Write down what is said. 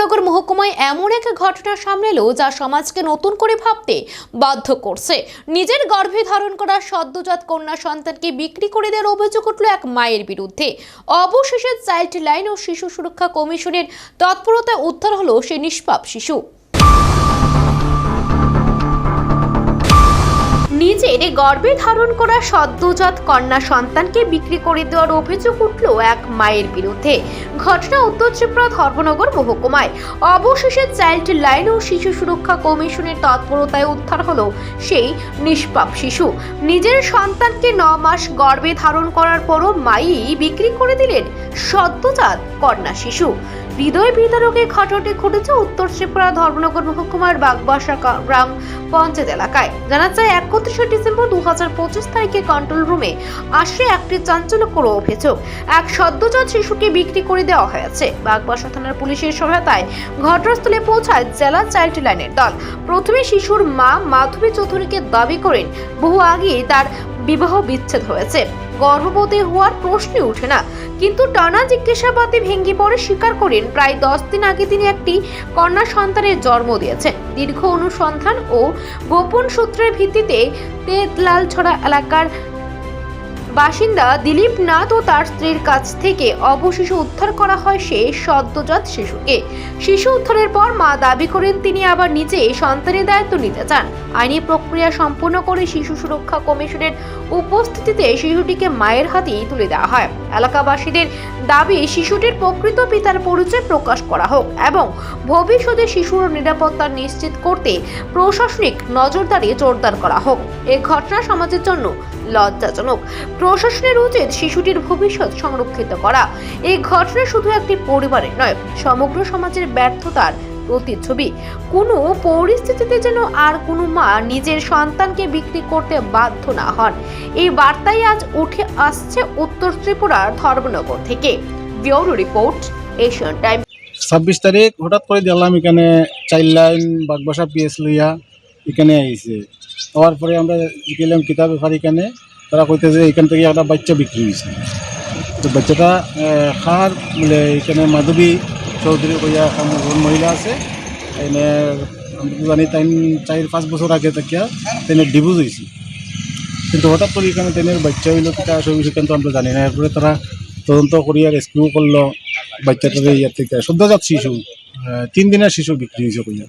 ধর্মনগর মহকুমায় এমন এক ঘটনা সামনে এলো যা সমাজকে নতুন করে ভাবতে বাধ্য করছে। নিজের গর্ভে ধারণ করা সদ্যজাত কন্যা সন্তানকে বিক্রি করে দেওয়ার অভিযোগ উঠল এক মায়ের বিরুদ্ধে। অবশেষে চাইল্ড লাইন ও শিশু সুরক্ষা কমিশনের তৎপরতায় উদ্ধার হলো সে নিষ্পাপ শিশু। নিজের গর্ভে ধারণ করা সদ্যজাত কন্যা সন্তানকে বিক্রি করে দেওয়ার অভিযোগ উঠল এক মায়ের বিরুদ্ধে। ঘটনা উত্তর ত্রিপুরা ধর্মনগর মহকুমায়। অবশেষে চাইল্ড লাইন ও শিশু সুরক্ষা কমিশনের তৎপরতায় উদ্ধার হলো সেই নিষ্পাপ শিশু। নিজের সন্তানকে ন মাস গর্ভে ধারণ করার পরও মাই বিক্রি করে দিলেন সদ্যজাত কন্যা শিশু। হৃদয় বিদারকে ঘটনাটি ঘটেছে উত্তর ত্রিপুরা ধর্মনগর মহকুমার বাগবাসা গ্রাম পঞ্চায়েত এলাকায়। জানা যায়, একত্রিশে ডিসেম্বর দু হাজার পঁচিশ তারিখে কন্ট্রোল রুমে আসে একটি চাঞ্চল্যকর অভিযোগ। এক সদ্যজাত শিশুকে বিক্রি করে দেওয়া হয়েছে। বাগবাসা থানার পুলিশের সহায়তায় ঘটনাস্থলে পৌঁছায় জেলা চাইল্ড লাইনের দল। প্রথমে শিশুর মা মাধবী চৌধুরীকে দাবি করেন, বহু আগে তার বিবাহ বিচ্ছেদ হয়েছে। গর্ভবতী হওয়ার প্রশ্নই ওঠে না। কিন্তু টানা জিজ্ঞাসাবাদে ভেঙে পড়ে স্বীকার করেন, প্রায় দশ দিন আগে তিনি একটি কন্যা সন্তানের জন্ম দিয়েছেন। দীর্ঘ অনুসন্ধান ও গোপন সূত্রের ভিত্তিতে তেতলাল ছড়া এলাকার বাসিন্দা দিলীপ নাথ ও তার স্ত্রীর কাছ থেকে অবশেষে উদ্ধার করা হয় সে সদ্যজাত শিশুকে। শিশু উদ্ধারের পর মা দাবি করেন তিনি আবার নিজে সন্তানের দায়িত্ব নিতে চান। আইনি প্রক্রিয়া সম্পূর্ণ করে শিশু সুরক্ষা কমিশনের উপস্থিতিতে শিশুটিকে মায়ের হাতেই তুলে দেওয়া হয়। এলাকাবাসীদের দাবি, শিশুটির প্রকৃত পিতার পরিচয় প্রকাশ করা হোক এবং ভবিষ্যতে শিশুর নিরাপত্তা নিশ্চিত করতে প্রশাসনিক নজরদারি জোরদার করা হোক। এ ঘটনা সমাজের জন্য লজ্জাজনক। প্রশাসনের উচিত শিশুটির ভবিষ্যৎ সংরক্ষিত করা। এই ঘটনা শুধু একটি পরিবারের নয়, সমগ্র সমাজের ব্যর্থতার প্রতিচ্ছবি। কোনো পরিস্থিতিতে যেন আর কোনো মা নিজের সন্তানকে বিক্রি করতে বাধ্য না হন। এই বার্তাই আজ উঠে আসছে উত্তর ত্রিপুরার ধর্মনগর থেকে। ব্যুরো রিপোর্ট, এশিয়ান টাইম ছাব্বিশ তারিখ হঠাৎ করে দেখলাম এখানে চাইল্ড লাইন বাগবাসা পিএস লইয়া এখানে আইছে। হওয়ার পরে আমরা গেলাম কিতাব ব্যাপার এখানে। তারা কইতেছে এখান থেকে একটা বাচ্চা বিক্রি হয়েছে তো বাচ্চাটা খার, বলে এখানে মাধবী চৌধুরী কইয়া মহিলা আছে। এনে আমরা তো জানি তাই চার পাঁচ বছর আগে তাকিয়া তেনে ডিভোর্স হয়েছে কিন্তু হঠাৎ করে এখানে তেনের বাচ্চা হইল, কিতা আসে সেখানে আমরা জানি না। এরপরে তারা তদন্ত করিয়া রেস্কিউ করল বাচ্চাটারে ইয়ার থেকে। সদ্যজাত শিশু তিন দিনের শিশু বিক্রি হয়েছে কইয়া।